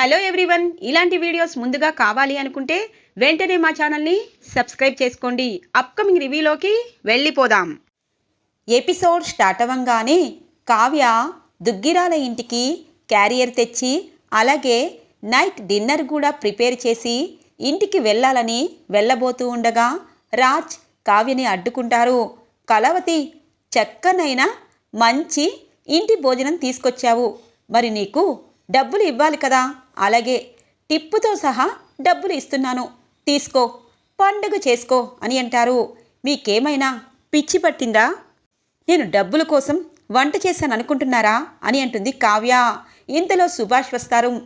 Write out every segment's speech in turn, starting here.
Hello everyone. ఇలాంటి videos ముందుగా కావాలి అనుకుంటే వెంటనే మా ఛానల్ని సబ్స్క్రైబ్ చేసుకోండి. అప్కమింగ్ రివ్యూలోకి వెళ్ళిపోదాం. ఎపిసోడ్ స్టార్ట్ అవ్వంగానే కావ్య దుగ్గిరాల ఇంటికి క్యారియర్ తెచ్చి అలాగే నైట్ డిన్నర్ కూడా ప్రిపేర్ చేసి ఇంటికి వెళ్ళాలని వెళ్ళబోతూ ఉండగా రాజ్ కావ్యని అడ్డుకుంటారు. కలవతి చక్కనైన మంచి ఇంటి భోజనం తీసుకొచ్చావు. మరి నీకు డబ్బులు ఇవ్వాలి కదా? అలాగే టిప్పుతో సహా డబ్బులు ఇస్తున్నాను. తీసుకో పండుగ చేసుకో అని అంటారు. మీకేమైనా పిచ్చి పట్టిందా? నేను డబ్బుల కోసం వంట చేశాను అనుకుంటున్నారా అని అంటుంది కావ్య. ఇంతలో సుభాష్ వస్తారు.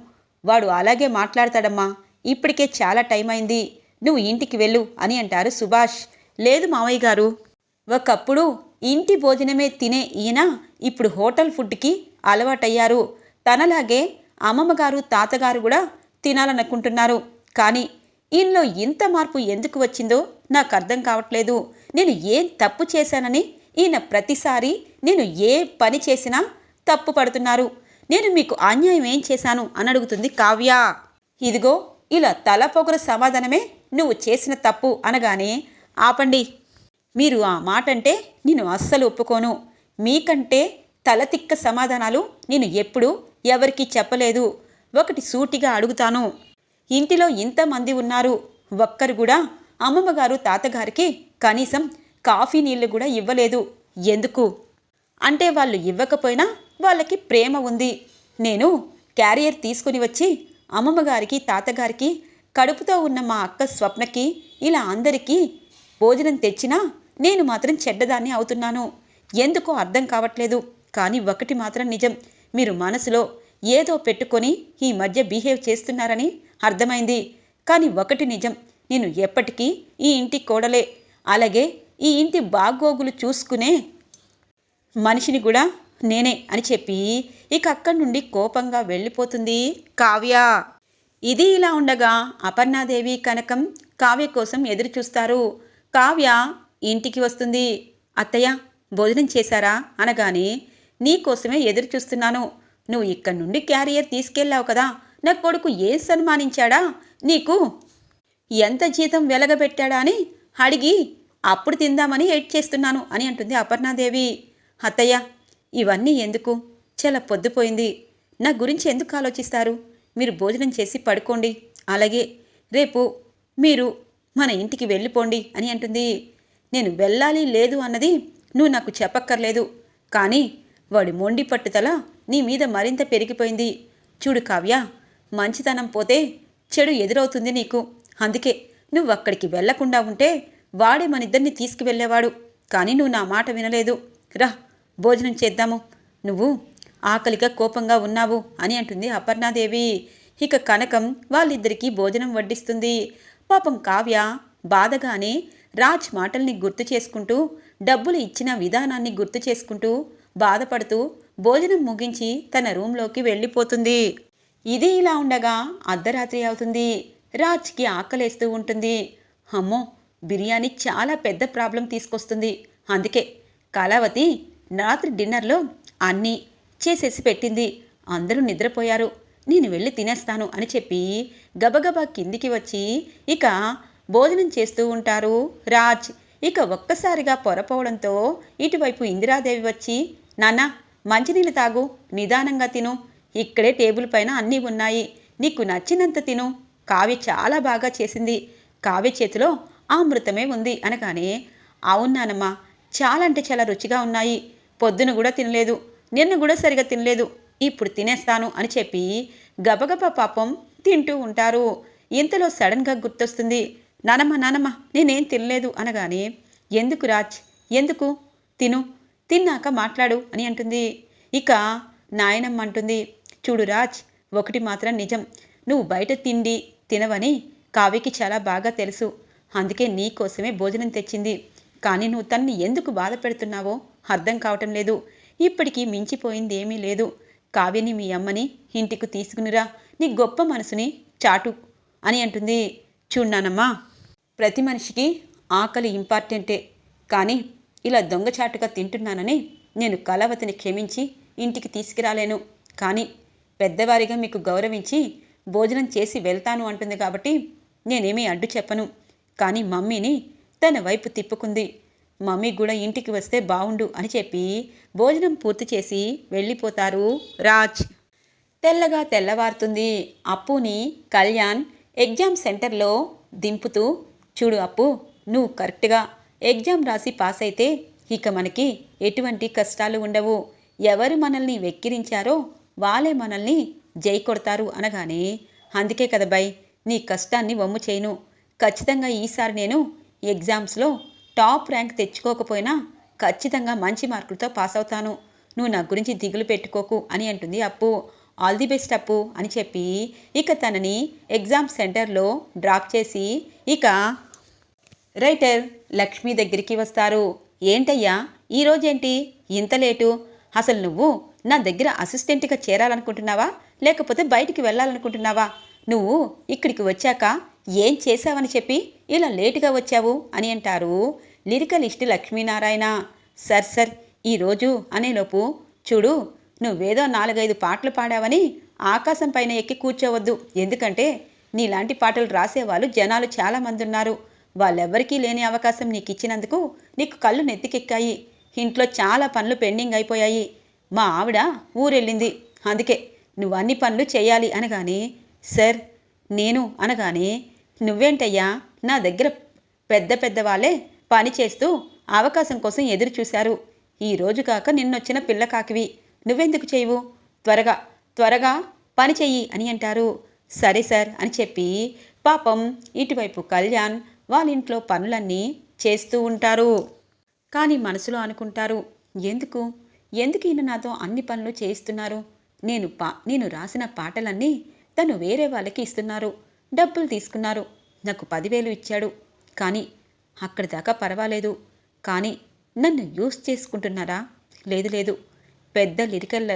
వాడు అలాగే మాట్లాడతాడమ్మా. ఇప్పటికే చాలా టైం అయింది. నువ్వు ఇంటికి వెళ్ళు అని అంటారు సుభాష్. లేదు మావయ్య గారు. ఒకప్పుడు ఇంటి భోజనమే తినే ఈయన ఇప్పుడు హోటల్ ఫుడ్కి అలవాటయ్యారు. తనలాగే అమ్మమ్మగారు తాతగారు కూడా తినాలనుకుంటున్నారు. కానీ ఈయనలో ఇంత మార్పు ఎందుకు వచ్చిందో నాకు అర్థం కావట్లేదు. నేను ఏం తప్పు చేశానని ఈయన ప్రతిసారి నేను ఏ పని చేసినా తప్పు పడుతున్నారు. నేను మీకు అన్యాయం ఏం చేశాను అని అడుగుతుంది కావ్య. ఇదిగో ఇలా తల పొగరు సమాధానమే నువ్వు చేసిన తప్పు అనగానే ఆపండి. మీరు ఆ మాట అంటే నేను అస్సలు ఒప్పుకోను. మీకంటే తలతిక్క సమాధానాలు నేను ఎప్పుడూ ఎవరికీ చెప్పలేదు. ఒకటి సూటిగా అడుగుతాను. ఇంటిలో ఇంతమంది ఉన్నారు. ఒక్కరు కూడా అమ్మమ్మగారు తాతగారికి కనీసం కాఫీ నీళ్ళు కూడా ఇవ్వలేదు. ఎందుకు? అంటే వాళ్ళు ఇవ్వకపోయినా వాళ్ళకి ప్రేమ ఉంది. నేను క్యారియర్ తీసుకుని వచ్చి అమ్మమ్మగారికి తాతగారికి కడుపుతో ఉన్న మా అక్క స్వప్నకి ఇలా అందరికీ భోజనం తెచ్చినా నేను మాత్రం చెడ్డదాన్ని అవుతున్నాను. ఎందుకో అర్థం కావట్లేదు. కానీ ఒకటి మాత్రం నిజం. మీరు మనసులో ఏదో పెట్టుకొని ఈ మధ్య బిహేవ్ చేస్తున్నారని అర్థమైంది. కానీ ఒకటి నిజం నేను ఎప్పటికీ ఈ ఇంటి కోడలే. అలాగే ఈ ఇంటి బాగోగులు చూసుకునే మనిషిని కూడా నేనే అని చెప్పి ఇక అక్కడి నుండి కోపంగా వెళ్ళిపోతుంది కావ్య. ఇది ఇలా ఉండగా అపర్ణాదేవి కనకం కావ్య కోసం ఎదురు చూస్తారు కావ్య ఇంటికి వస్తుంది. అత్తయ్య భోజనం చేశారా? అనగానే నీకోసమే ఎదురు చూస్తున్నాను నువ్వు ఇక్కడి నుండి క్యారియర్ తీసుకెళ్ళావు కదా. నా కొడుకు ఏం సన్మానించాడా? నీకు ఎంత జీతం వెలగబెట్టాడా అని అడిగి అప్పుడు తిందామని ఎయిట్ చేస్తున్నాను అని అంటుంది అపర్ణాదేవి. అత్తయ్య ఇవన్నీ ఎందుకు? చాలా పొద్దుపోయింది. నా గురించి ఎందుకు ఆలోచిస్తారు? మీరు భోజనం చేసి పడుకోండి. అలాగే రేపు మీరు మన ఇంటికి వెళ్ళిపోండి అని అంటుంది. నేను వెళ్ళాలి లేదు అన్నది నువ్వు నాకు చెప్పక్కర్లేదు. కానీ వాడి మొండి పట్టుదల నీ మీద మరింత పెరిగిపోయింది. చూడు కావ్య మంచితనం పోతే చెడు ఎదురవుతుంది నీకు. అందుకే నువ్వు అక్కడికి వెళ్ళకుండా ఉంటే వాడే మనిద్దరిని తీసుకువెళ్ళేవాడు. కానీ నువ్వు నా మాట వినలేదు. రా భోజనం చేద్దాము. నువ్వు ఆకలిగా కోపంగా ఉన్నావు అని అంటుంది అపర్ణాదేవి. ఇక కనకం వాళ్ళిద్దరికీ భోజనం వడ్డిస్తుంది. పాపం కావ్య బాధగానే రాజ్ మాటల్ని గుర్తు చేసుకుంటూ డబ్బులు ఇచ్చిన విధానాన్ని గుర్తు చేసుకుంటూ బాధపడుతూ భోజనం ముగించి తన రూంలోకి వెళ్ళిపోతుంది. ఇది ఇలా ఉండగా అర్ధరాత్రి అవుతుంది. రాజ్కి ఆకలేస్తూ ఉంటుంది. అమ్మో బిర్యానీ చాలా పెద్ద ప్రాబ్లం తీసుకొస్తుంది. అందుకే కళావతి రాత్రి డిన్నర్లో అన్నీ చేసేసి పెట్టింది. అందరూ నిద్రపోయారు. నేను వెళ్ళి తినేస్తాను అని చెప్పి గబగబా కిందికి వచ్చి ఇక భోజనం చేస్తూ ఉంటారు రాజ్. ఇక ఒక్కసారిగా పొరపోవడంతో ఇటువైపు ఇందిరాదేవి వచ్చి నాన్న మంచినీళ్ళు తాగు నిదానంగా తిను. ఇక్కడే టేబుల్ పైన అన్నీ ఉన్నాయి. నీకు నచ్చినంత తిను. కావ్య చాలా బాగా చేసింది. కావ్య చేతిలో అమృతమే ఉంది అనగానే అవునానమ్మా చాలా అంటే చాలా రుచిగా ఉన్నాయి. పొద్దున కూడా తినలేదు. నిన్ను కూడా సరిగా తినలేదు. ఇప్పుడు తినేస్తాను అని చెప్పి గబగబ పాపం తింటూ ఉంటారు. ఇంతలో సడన్గా గుర్తొస్తుంది నానమ్మ నానమ్మ నేనేం తినలేదు అనగానే ఎందుకు రాజ్? ఎందుకు? తిను. తిన్నాక మాట్లాడు అని అంటుంది. ఇక నాయనమ్మ అంటుంది చూడు రాజ్ ఒకటి మాత్రం నిజం. నువ్వు బయట తిండి తినవని కావ్యకి చాలా బాగా తెలుసు. అందుకే నీ కోసమే భోజనం తెచ్చింది. కానీ నువ్వు తన్ని ఎందుకు బాధ పెడుతున్నావో అర్థం కావటం లేదు. ఇప్పటికీ మించిపోయింది ఏమీ లేదు. కావ్యని మీ అమ్మని ఇంటికి తీసుకునిరా. నీ గొప్ప మనసుని చాటు అని అంటుంది. చూడ్నానమ్మా ప్రతి మనిషికి ఆకలి ఇంపార్టెంటే. కానీ ఇలా దొంగచాటుగా తింటున్నానని నేను కళావతిని క్షమించి ఇంటికి తీసుకురాలేను. కానీ పెద్దవారిగా మీకు గౌరవించి భోజనం చేసి వెళ్తాను అంటుంది కాబట్టి నేనేమీ అడ్డు చెప్పను. కానీ మమ్మీని తన వైపు తిప్పుకుంది. మమ్మీ కూడా ఇంటికి వస్తే బావుండు అని చెప్పి భోజనం పూర్తి చేసి వెళ్ళిపోతారు రాజ్. తెల్లగా తెల్లవారుతుంది. అప్పుని కళ్యాణ్ ఎగ్జామ్ సెంటర్లో దింపుతూ చూడు అప్పు నువ్వు కరెక్ట్గా ఎగ్జామ్ రాసి పాస్ అయితే ఇక మనకి ఎటువంటి కష్టాలు ఉండవు. ఎవరు మనల్ని వెక్కిరించారో వాళ్ళే మనల్ని జై కొడతారు అనగానే అందుకే కదా బై నీ కష్టాన్ని వమ్ము చేయను. ఖచ్చితంగా ఈసారి నేను ఎగ్జామ్స్లో టాప్ ర్యాంక్ తెచ్చుకోకపోయినా ఖచ్చితంగా మంచి మార్కులతో పాస్ అవుతాను నువ్వు నా గురించి దిగులు పెట్టుకోకు అని అంటుంది అప్పు. ఆల్ ది బెస్ట్ అప్పు అని చెప్పి ఇక తనని ఎగ్జామ్ సెంటర్లో డ్రాప్ చేసి ఇక రైటర్ లక్ష్మి దగ్గరికి వస్తారు. ఏంటయ్యా ఈరోజేంటి ఇంత లేటు? అసలు నువ్వు నా దగ్గర అసిస్టెంట్గా చేరాలనుకుంటున్నావా? లేకపోతే బయటికి వెళ్ళాలనుకుంటున్నావా? నువ్వు ఇక్కడికి వచ్చాక ఏం చేశావని చెప్పి ఇలా లేటుగా వచ్చావు అని అంటారు లిరికలిస్ట్ లక్ష్మీనారాయణ. సర్ సర్ ఈరోజు అనేలోపు చూడు నువ్వేదో నాలుగైదు పాటలు పాడావని ఆకాశం పైన ఎక్కి కూర్చోవద్దు. ఎందుకంటే నీలాంటి పాటలు రాసేవాళ్ళు జనాలు చాలామంది ఉన్నారు వాళ్ళెవ్వరికీ లేని అవకాశం నీకు ఇచ్చినందుకు నీకు కళ్ళు నెత్తికెక్కాయి. ఇంట్లో చాలా పనులు పెండింగ్ అయిపోయాయి. మా ఆవిడ ఊరెళ్ళింది. అందుకే నువ్వు అన్ని పనులు చేయాలి అనగానే సార్ నేను అనగానే నువ్వేంటయ్యా? నా దగ్గర పెద్ద పెద్ద వాళ్ళే పని చేస్తూ అవకాశం కోసం ఎదురు చూశారు. ఈరోజు కాక నిన్నొచ్చిన పిల్ల కాకివి. నువ్వెందుకు చేయవు? త్వరగా త్వరగా పని చెయ్యి అని అంటారు. సరే సార్ అని చెప్పి పాపం ఇటువైపు కళ్యాణ్ వాళ్ళ ఇంట్లో పనులన్నీ చేస్తూ ఉంటారు. కానీ మనసులో అనుకుంటారు ఎందుకు? ఎందుకు ఈయన నాతో అన్ని పనులు చేయిస్తున్నారు? నేను పా నేను రాసిన పాటలన్నీ తను వేరే వాళ్ళకి ఇస్తున్నారు. డబ్బులు తీసుకున్నారు. నాకు పదివేలు ఇచ్చాడు. కానీ అక్కడి దాకా పర్వాలేదు. కానీ నన్ను యూస్ చేసుకుంటున్నారా? లేదు లేదు. పెద్ద లిరికల్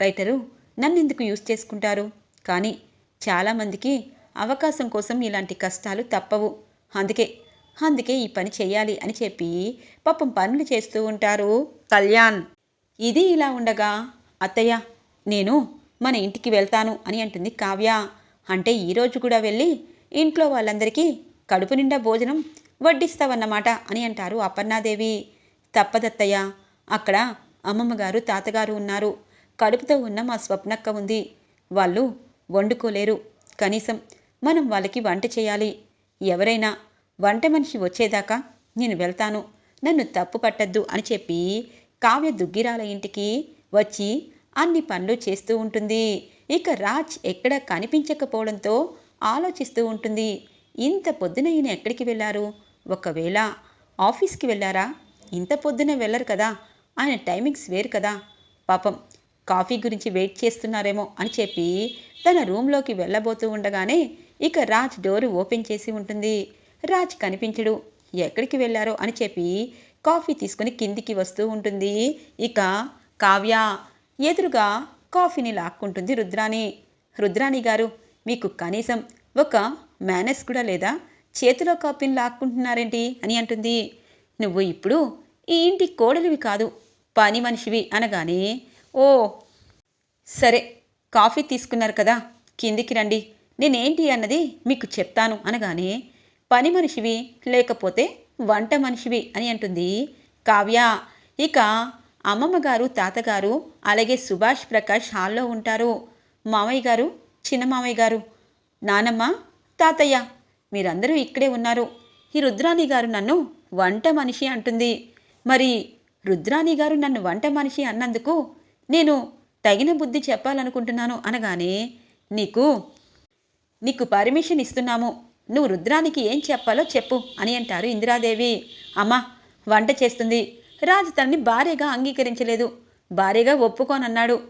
రైటరు నన్ను ఎందుకు యూస్ చేసుకుంటారు? కానీ చాలామందికి అవకాశం కోసం ఇలాంటి కష్టాలు తప్పవు. అందుకే అందుకే ఈ పని చేయాలి అని చెప్పి పాపం పనులు చేస్తూ ఉంటారు కళ్యాణ్. ఇది ఇలా ఉండగా అత్తయ్య నేను మన ఇంటికి వెళ్తాను అని అంటుంది కావ్య. అంటే ఈరోజు కూడా వెళ్ళి ఇంట్లో వాళ్ళందరికీ కడుపు నిండా భోజనం వడ్డిస్తావన్నమాట అని అంటారు అపర్ణాదేవి. తప్పదత్తయ్య అక్కడ అమ్మమ్మగారు తాతగారు ఉన్నారు. కడుపుతో ఉన్న మా స్వప్నక్క ఉంది. వాళ్ళు వండుకోలేరు. కనీసం మనం వాళ్ళకి వంట చేయాలి. ఎవరైనా వంట మనిషి వచ్చేదాకా నేను వెళ్తాను. నన్ను తప్పు పట్టద్దు అని చెప్పి కావ్య దుగ్గిరాల ఇంటికి వచ్చి అన్ని పనులు చేస్తూ ఉంటుంది. ఇక రాజ్ ఎక్కడ కనిపించకపోవడంతో ఆలోచిస్తూ ఉంటుంది. ఇంత పొద్దున ఈయన ఎక్కడికి వెళ్ళారు? ఒకవేళ ఆఫీస్కి వెళ్ళారా? ఇంత పొద్దున వెళ్ళరు కదా? ఆయన టైమింగ్స్ వేరు కదా? పాపం కాఫీ గురించి వెయిట్ చేస్తున్నారేమో అని చెప్పి తన రూమ్లోకి వెళ్ళబోతూ ఉండగానే ఇక రాజ్ డోరు ఓపెన్ చేసి ఉంటుంది. రాజ్ కనిపించడు. ఎక్కడికి వెళ్ళారో అని చెప్పి కాఫీ తీసుకుని కిందికి వస్తూ ఉంటుంది. ఇక కావ్య ఎదురుగా కాఫీని లాక్కుంటుంది రుద్రాణి. రుద్రాణి గారు మీకు కనీసం ఒక మేనస్ కూడా లేదా? చేతిలో కాఫీని లాక్కుంటున్నారేంటి అని అంటుంది. నువ్వు ఇప్పుడు ఈ ఇంటి కోడలివి కాదు పని మనిషివి అనగానే ఓ సరే కాఫీ తీసుకున్నారు కదా కిందికి రండి. నేనేంటి అన్నది మీకు చెప్తాను అనగానే పని మనిషివి లేకపోతే వంట మనిషివి అని అంటుంది కావ్య. ఇక అమ్మమ్మ గారు తాతగారు అలాగే సుభాష్ ప్రకాష్ హాల్లో ఉంటారు. మామయ్య గారు చిన్న మామయ్య గారు. నానమ్మ తాతయ్య మీరందరూ ఇక్కడే ఉన్నారు. ఈ రుద్రాణి గారు నన్ను వంట మనిషి అంటుంది. మరి రుద్రాణి గారు నన్ను వంట మనిషి అన్నందుకు నేను తగిన బుద్ధి చెప్పాలనుకుంటున్నాను అనగానే నీకు నీకు పర్మిషన్ ఇస్తున్నాము. నువ్వు రుద్రానికి ఏం చెప్పాలో చెప్పు అని అంటారు ఇందిరాదేవి. అమ్మ వంట చేస్తుంది. రాజు తనని భార్యగా అంగీకరించలేదు. భార్యగా ఒప్పుకోనన్నాడు.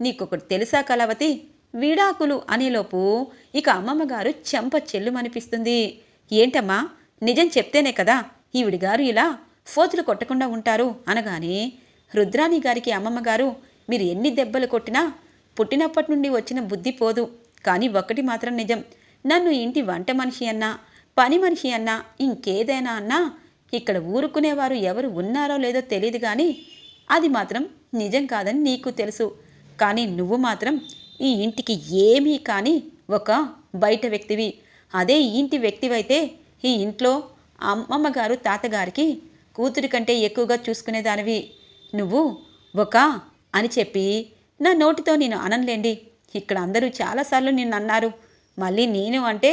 నీకొకటి తెలుసా కళావతి? విడాకులు అనేలోపు ఇక అమ్మమ్మగారు చెంప చెల్లుమనిపిస్తుంది. ఏంటమ్మా? నిజం చెప్తేనే కదా ఈవిడి గారు ఇలా ఫోతులు కొట్టకుండా ఉంటారు అనగానే రుద్రాణి గారికి అమ్మమ్మగారు మీరు ఎన్ని దెబ్బలు కొట్టినా పుట్టినప్పటి నుండి వచ్చిన బుద్ధి పోదు. కానీ ఒక్కటి మాత్రం నిజం. నన్ను ఇంటి వంట మనిషి అన్నా పని మనిషి అన్నా ఇంకేదైనా అన్నా ఇక్కడ ఊరుకునేవారు ఎవరు ఉన్నారో లేదో తెలియదు కానీ అది మాత్రం నిజం కాదని నీకు తెలుసు. కానీ నువ్వు మాత్రం ఈ ఇంటికి ఏమీ కానీ ఒక బయట వ్యక్తివి. అదే ఈ ఇంటి వ్యక్తివైతే ఈ ఇంట్లో అమ్మమ్మ గారు తాతగారికి కూతురి కంటే ఎక్కువగా చూసుకునేదానివి. నువ్వు ఒక అని చెప్పి నా నోటితో నేను అనంలేండి ఇక్కడ అందరూ చాలాసార్లు నిన్ను అన్నారు మళ్ళీ నేను అంటే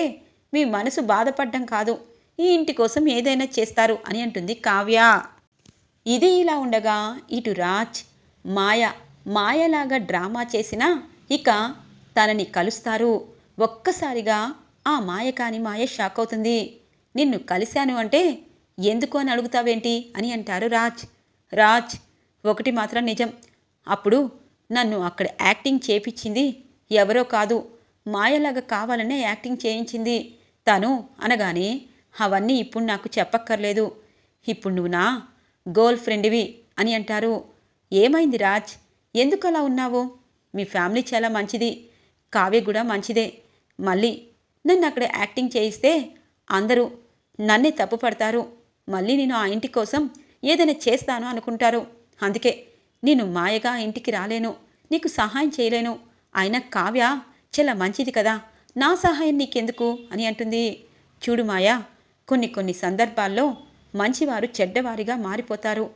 మీ మనసు బాధపడ్డం కాదు. ఈ ఇంటి కోసం ఏదైనా చేస్తారు అని అంటుంది కావ్య. ఇది ఇలా ఉండగా ఇటు రాజ్ మాయ మాయలాగా డ్రామా చేసినా ఇక తనని కలుస్తారు. ఒక్కసారిగా ఆ మాయ కాని మాయ షాక్ అవుతుంది. నిన్ను కలిశాను అంటే ఎందుకు అని అడుగుతావేంటి అని అంటారు రాజ్. రాజ్ ఒకటి మాత్రం నిజం. అప్పుడు నన్ను అక్కడ యాక్టింగ్ చేపించింది ఎవరో కాదు. మాయలాగా కావాలనే యాక్టింగ్ చేయించింది. తను అనగానే అవన్నీ ఇప్పుడు నాకు చెప్పక్కర్లేదు. ఇప్పుడు నువ్వు నా గర్ల్ ఫ్రెండ్వి అని అంటారు. ఏమైంది రాజ్? ఎందుకు అలా ఉన్నావు? మీ ఫ్యామిలీ చాలా మంచిది. కావ్య కూడా మంచిదే. మళ్ళీ నన్ను అక్కడ యాక్టింగ్ చేయిస్తే అందరూ నన్నే తప్పు పడతారు. మళ్ళీ నేను ఆ ఇంటి కోసం ఏదైనా చేస్తాను అనుకుంటారు. అందుకే నేను మాయగా ఇంటికి రాలేను. నీకు సహాయం చేయలేను. అయినా కావ్య చాలా మంచిది కదా నా సహాయం నీకెందుకు? అని అంటుంది. చూడు మాయా కొన్ని కొన్ని సందర్భాల్లో మంచివారు చెడ్డవారిగా మారిపోతారు.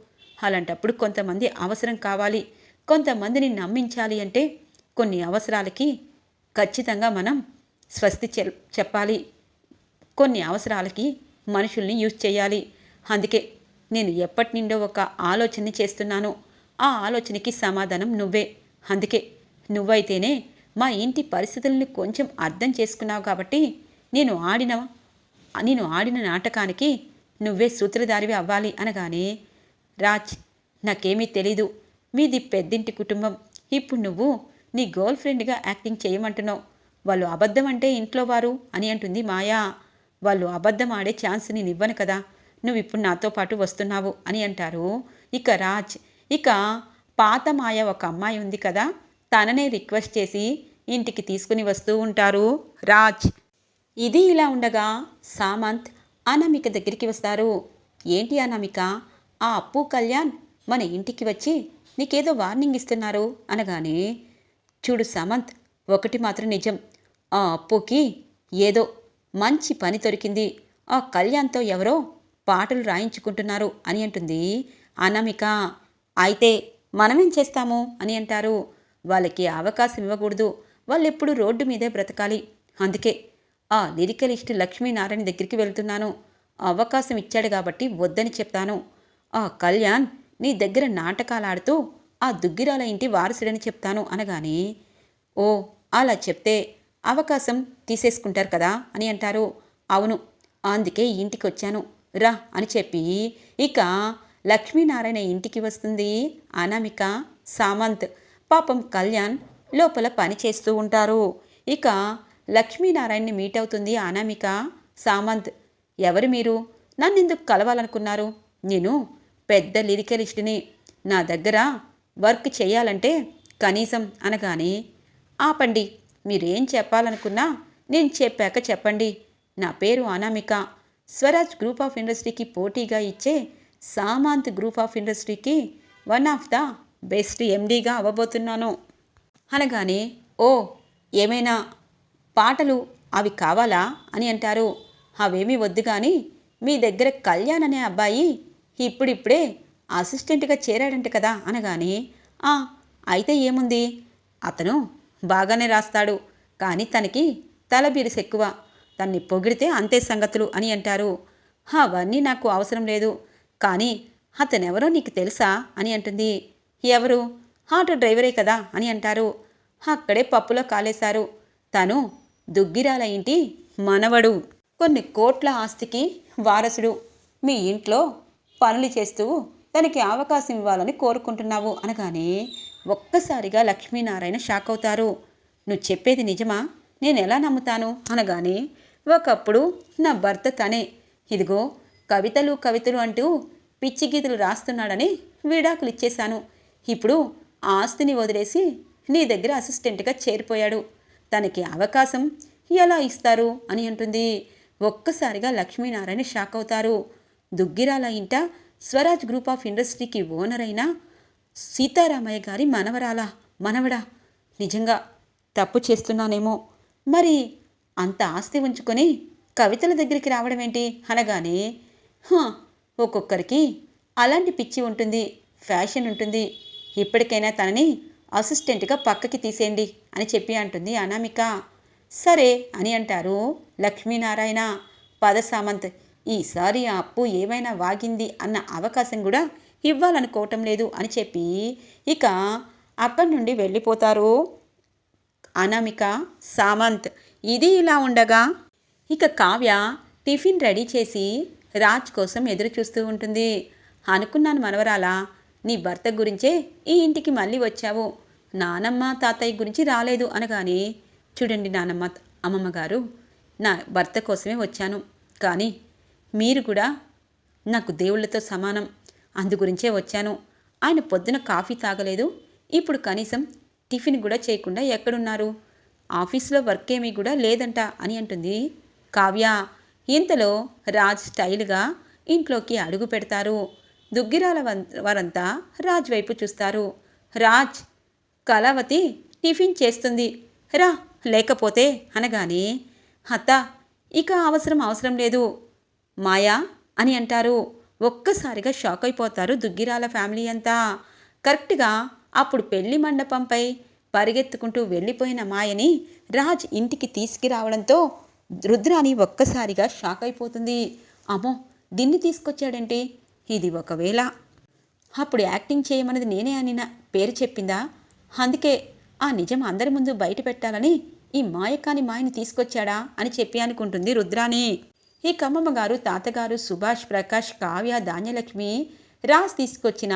అలాంటప్పుడు కొంతమంది అవసరం కావాలి. కొంతమందిని నమ్మించాలి అంటే కొన్ని అవసరాలకి ఖచ్చితంగా మనం స్వస్తి చెప్పాలి. కొన్ని అవసరాలకి మనుషుల్ని యూజ్ చేయాలి. అందుకే నేను ఎప్పటి నుండో ఒక ఆలోచన చేస్తున్నాను. ఆ ఆలోచనకి సమాధానం నువ్వే. అందుకే నువ్వైతేనే మా ఇంటి పరిస్థితుల్ని కొంచెం అర్థం చేసుకున్నావు కాబట్టి నేను ఆడిన నేను ఆడిన నాటకానికి నువ్వే సూత్రధారివి అవ్వాలి అనగానే రాజ్ నాకేమీ తెలీదు. మీది పెద్దింటి కుటుంబం. ఇప్పుడు నువ్వు నీ గర్ల్ ఫ్రెండ్గా యాక్టింగ్ చేయమంటున్నావు. వాళ్ళు అబద్ధం అంటే ఇంట్లో వారు అని అంటుంది మాయా. వాళ్ళు అబద్ధం ఆడే ఛాన్స్ నేను ఇవ్వను కదా. నువ్వు ఇప్పుడు నాతో పాటు వస్తున్నావు అని అంటారు. ఇక రాజ్. ఇక పాత మాయ ఒక అమ్మాయి ఉంది కదా. తననే రిక్వెస్ట్ చేసి ఇంటికి తీసుకుని వస్తూ ఉంటారు. రాజ్. ఇది ఇలా ఉండగా సామంత్ అనామిక దగ్గరికి వస్తారు. ఏంటి అనామిక? ఆ అప్పు కళ్యాణ్ మన ఇంటికి వచ్చి నీకేదో వార్నింగ్ ఇస్తున్నారు అనగానే చూడు సామంత్ ఒకటి మాత్రం నిజం. ఆ అప్పుకి ఏదో మంచి పని దొరికింది. ఆ కళ్యాణ్తో ఎవరో పాటలు రాయించుకుంటున్నారు అని అంటుంది అనామిక. అయితే మనమేం చేస్తాము అని అంటారు. వాళ్ళకి అవకాశం ఇవ్వకూడదు. వాళ్ళు ఎప్పుడు రోడ్డు మీదే బ్రతకాలి. అందుకే ఆ లిరికలిస్ట్ లక్ష్మీనారాయణ దగ్గరికి వెళ్తున్నాను. అవకాశం ఇచ్చాడు కాబట్టి వద్దని చెప్తాను ఆ కళ్యాణ్ నీ దగ్గర నాటకాలు ఆడుతూ ఆ దుగ్గిరాల ఇంటి వారసుడని చెప్తాను అనగానే ఓ అలా చెప్తే అవకాశం తీసేసుకుంటారు కదా అని అంటారు. అవును అందుకే ఇంటికి వచ్చాను. రా అని చెప్పి ఇక లక్ష్మీనారాయణ ఇంటికి వస్తుంది అనామిక సామంత్. పాపం కళ్యాణ్ లోపల పని చేస్తూ ఉంటారు. ఇక లక్ష్మీనారాయణని మీట్ అవుతుంది అనామిక. సామంత్ ఎవరు మీరు? నన్నెందుకు కలవాలనుకున్నారు? నేను పెద్ద లిరికలిస్ట్ని. నా దగ్గర వర్క్ చేయాలంటే కనీసం అనగానే ఆపండి మీరేం చెప్పాలనుకున్నా నేను చెప్పాక చెప్పండి. నా పేరు అనామిక. స్వరాజ్ గ్రూప్ ఆఫ్ ఇండస్ట్రీకి పోటీగా ఇచ్చే సామాంత్ గ్రూప్ ఆఫ్ ఇండస్ట్రీకి వన్ ఆఫ్ ద బెస్ట్ ఎండీగా అవ్వబోతున్నాను. అనగానే ఓ ఏమైనా పాటలు అవి కావాలా? అని అంటారు. అవేమీ వద్దు కానీ మీ దగ్గర కళ్యాణ్ అనే అబ్బాయి ఇప్పుడిప్పుడే అసిస్టెంట్గా చేరాడంట కదా. అనగానే "ఆ, అయితే ఏముంది? అతను బాగానే రాస్తాడు కానీ తనకి తల ఎక్కువ. తన్ని పొగిడితే అంతే సంగతులు అని అంటారు. అవన్నీ నాకు అవసరం లేదు కానీ అతనెవరో నీకు తెలుసా? అని అంటుంది. ఎవరు? ఆటో డ్రైవరే కదా అని అంటారు. అక్కడే పప్పులో కాలేశారు. తను దుగ్గిరాల ఇంటి మనవడు. కొన్ని కోట్ల ఆస్తికి వారసుడు. మీ ఇంట్లో పనులు చేస్తూ తనకి అవకాశం ఇవ్వాలని కోరుకుంటున్నావు అనగానే ఒక్కసారిగా లక్ష్మీనారాయణ షాక్ అవుతారు. నువ్వు చెప్పేది నిజమా? నేను ఎలా నమ్ముతాను? అనగానే ఒకప్పుడు నా భర్త తనే. ఇదిగో కవితలు కవితలు అంటూ పిచ్చి గీతలు రాస్తున్నాడని విడాకులు ఇచ్చేశాను. ఇప్పుడు ఆ ఆస్తిని వదిలేసి నీ దగ్గర అసిస్టెంట్గా చేరిపోయాడు. తనకి అవకాశం ఎలా ఇస్తారు అని అంటుంది. ఒక్కసారిగా లక్ష్మీనారాయణ షాక్ అవుతారు. దుగ్గిరాల ఇంట స్వరాజ్ గ్రూప్ ఆఫ్ ఇండస్ట్రీకి ఓనర్ అయిన సీతారామయ్య గారి మనవరాలా? మనవడా? నిజంగా తప్పు చేస్తున్నానేమో. మరి అంత ఆస్తి ఉంచుకొని కవితల దగ్గరికి రావడం ఏంటి? అనగానే "హ, ఒక్కొక్కరికి అలాంటి పిచ్చి ఉంటుంది. ఫ్యాషన్ ఉంటుంది. ఇప్పటికైనా తనని అసిస్టెంట్గా పక్కకి తీసేయండి అని చెప్పి అంటుంది అనామిక. సరే అని అంటారు లక్ష్మీనారాయణ. పద సామంత్ ఈసారి ఆ అప్పు ఏమైనా వాగింది అన్న అవకాశం కూడా ఇవ్వాలనుకోవటం లేదు అని చెప్పి ఇక అక్కడి నుండి వెళ్ళిపోతారు అనామిక. సామంత్ ఇది ఇలా ఉండగా ఇక కావ్య టిఫిన్ రెడీ చేసి రాజ్ కోసం ఎదురు చూస్తూ ఉంటుంది. అనుకున్నాను మనవరాలా నీ భర్త గురించే ఈ ఇంటికి మళ్ళీ వచ్చావు. నానమ్మ తాతయ్య గురించి రాలేదు అనగానే చూడండి నానమ్మ అమ్మమ్మ గారు నా భర్త కోసమే వచ్చాను. కానీ మీరు కూడా నాకు దేవుళ్ళతో సమానం. అందు గురించే వచ్చాను. ఆయన పొద్దున కాఫీ తాగలేదు. ఇప్పుడు కనీసం టిఫిన్ కూడా చేయకుండా ఎక్కడున్నారు? ఆఫీస్లో వర్క్ ఏమీ కూడా లేదంట అని అంటుంది కావ్య. ఇంతలో రాజ్ స్టైల్గా ఇంట్లోకి అడుగు పెడతారు. దుగ్గిరాల వం- వారంతా రాజ్ వైపు చూస్తారు. రాజ్ కళావతి టిఫిన్ చేస్తుంది. రా లేకపోతే అనగానే అత్త ఇక అవసరం అవసరం లేదు. మాయా అని అంటారు. ఒక్కసారిగా షాక్ అయిపోతారు దుగ్గిరాల ఫ్యామిలీ అంతా. కరెక్ట్గా అప్పుడు పెళ్ళి మండపంపై పరిగెత్తుకుంటూ వెళ్ళిపోయిన మాయని రాజ్ ఇంటికి తీసుకురావడంతో రుద్రాని ఒక్కసారిగా షాక్ అయిపోతుంది. అమ్మో దీన్ని తీసుకొచ్చాడంటే? ఇది ఒకవేళ. అప్పుడు యాక్టింగ్ చేయమన్నది నేనే అని నా పేరు చెప్పిందా? అందుకే. ఆ నిజం అందరి ముందు బయట పెట్టాలని ఈ మాయకాని మాయని తీసుకొచ్చాడా అని చెప్పి అనుకుంటుంది రుద్రాని ఈ కమ్మమ్మ గారు తాతగారు సుభాష్ ప్రకాష్ కావ్య ధాన్యలక్ష్మి రాజ్ తీసుకొచ్చిన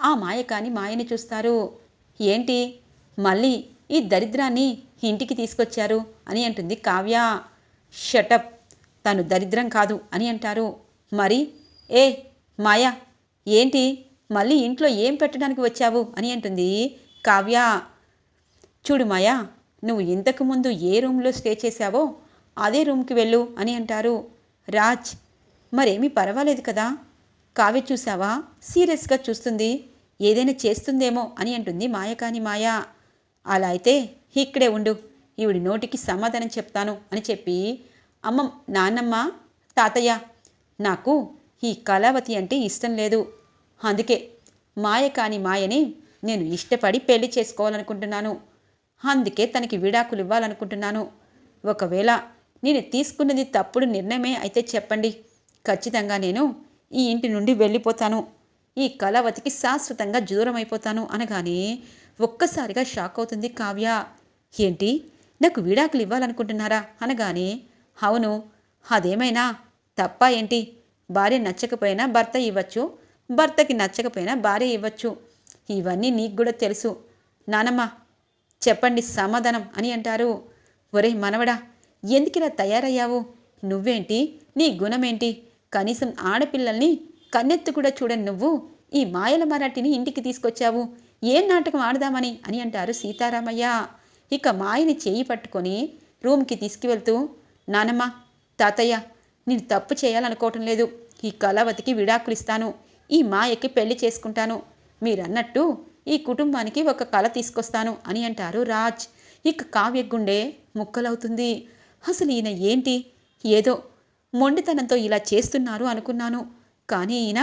ఆ మాయకాని మాయని చూస్తారు. ఏంటి? మళ్ళీ ఈ దరిద్రాన్ని ఇంటికి తీసుకొచ్చారు అని అంటుంది కావ్య. షటప్! తను దరిద్రం కాదు అని అంటారు. మరి? ఏ? మాయా ఏంటి? మళ్ళీ ఇంట్లో ఏం పెట్టడానికి వచ్చావు? అని అంటుంది కావ్య. చూడు మాయా నువ్వు ఇంతకుముందు ఏ రూమ్లో స్టే చేశావో అదే రూమ్కి వెళ్ళు అని అంటారు. రాజ్ మరేమీ పర్వాలేదు కదా? కావ్య చూసావా సీరియస్గా చూస్తుంది. ఏదైనా చేస్తుందేమో అని అంటుంది మాయ కాని మాయ. అలా అయితే ఇక్కడే ఉండు. ఈవిడి నోటికి సమాధానం చెప్తాను అని చెప్పి అమ్మ నాన్నమ్మ తాతయ్య నాకు ఈ కళావతి అంటే ఇష్టం లేదు. అందుకే మాయ కాని మాయని నేను ఇష్టపడి పెళ్ళి చేసుకోవాలనుకుంటున్నాను. అందుకే తనకి విడాకులు ఇవ్వాలనుకుంటున్నాను. ఒకవేళ నేను తీసుకున్నది తప్పుడు నిర్ణయమే అయితే చెప్పండి. ఖచ్చితంగా నేను ఈ ఇంటి నుండి వెళ్ళిపోతాను. ఈ కళావతికి శాశ్వతంగా దూరం అయిపోతాను అనగానే ఒక్కసారిగా షాక్ అవుతుంది కావ్య. ఏంటి? నాకు విడాకులు ఇవ్వాలనుకుంటున్నారా? అనగానే అవును. అదేమైనా తప్ప ఏంటి? భార్య నచ్చకపోయినా భర్త ఇవ్వచ్చు భర్తకి నచ్చకపోయినా భార్య ఇవ్వచ్చు. ఇవన్నీ నీకు కూడా తెలుసు. నానమ్మ చెప్పండి సమాధానం అని అంటారు. ఒరే మనవడా ఎందుకిలా తయారయ్యావు? నువ్వేంటి? నీ గుణమేంటి? కనీసం ఆడపిల్లల్ని కన్నెత్తు కూడా చూడని నువ్వు ఈ మాయల మరాఠీని ఇంటికి తీసుకొచ్చావు. ఏం నాటకం ఆడదామని? అని అంటారు సీతారామయ్య. ఇక మాయని చేయి పట్టుకొని రూమ్కి తీసుకువెళ్తూ నానమ్మ తాతయ్య నేను తప్పు చేయాలనుకోవటం లేదు. ఈ కళావతికి విడాకులు ఇస్తాను ఈ మాయకి పెళ్ళి చేసుకుంటాను. మీరన్నట్టు ఈ కుటుంబానికి ఒక కళ తీసుకొస్తాను అని అంటారు రాజ్. ఇక కావ్య గుండె ముక్కలవుతుంది. అసలు ఈయన ఏంటి? ఏదో మొండితనంతో ఇలా చేస్తున్నారు అనుకున్నాను. కానీ ఈయన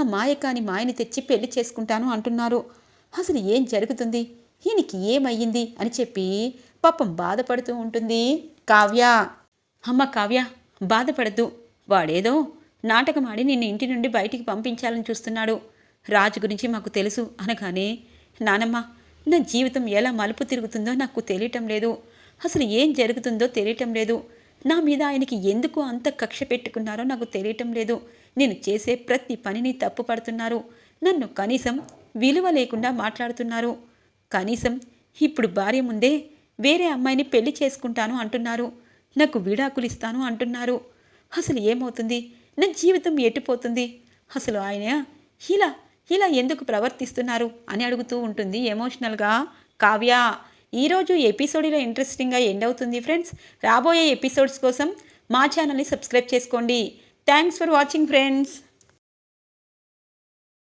ఆ మాయ కాని మాయని తెచ్చి పెళ్ళి చేసుకుంటాను అంటున్నారు. అసలు ఏం జరుగుతుంది? ఈయనకి ఏమయ్యింది అని చెప్పి పాపం బాధపడుతూ ఉంటుంది కావ్య. అమ్మ కావ్య బాధపడద్దు వాడేదో నాటకమాడి నిన్ను ఇంటి నుండి బయటికి పంపించాలని చూస్తున్నాడు. రాజు గురించి మాకు తెలుసు అనగానే నానమ్మ నా జీవితం ఎలా మలుపు తిరుగుతుందో నాకు తెలియటం లేదు. అసలు ఏం జరుగుతుందో తెలియటం లేదు. నా మీద ఆయనకి ఎందుకు అంత కక్ష పెట్టుకున్నారో నాకు తెలియటం లేదు. నేను చేసే ప్రతి పనిని తప్పు పడుతున్నారు. నన్ను కనీసం విలువ లేకుండా మాట్లాడుతున్నారు. కనీసం ఇప్పుడు భార్య ముందే వేరే అమ్మాయిని పెళ్ళి చేసుకుంటాను అంటున్నారు. నాకు విడాకులు ఇస్తాను అంటున్నారు. అసలు ఏమవుతుంది? నా జీవితం ఎటుపోతుంది అసలు ఆయన ఇలా ఇలా ఎందుకు ప్రవర్తిస్తున్నారు అని అడుగుతూ ఉంటుంది ఎమోషనల్గా కావ్య. ఈరోజు ఎపిసోడ్లో ఇంట్రెస్టింగ్గా ఎండ్ అవుతుంది ఫ్రెండ్స్ రాబోయే ఎపిసోడ్స్ కోసం మా ఛానల్ని సబ్స్క్రైబ్ చేసుకోండి. Thanks for watching friends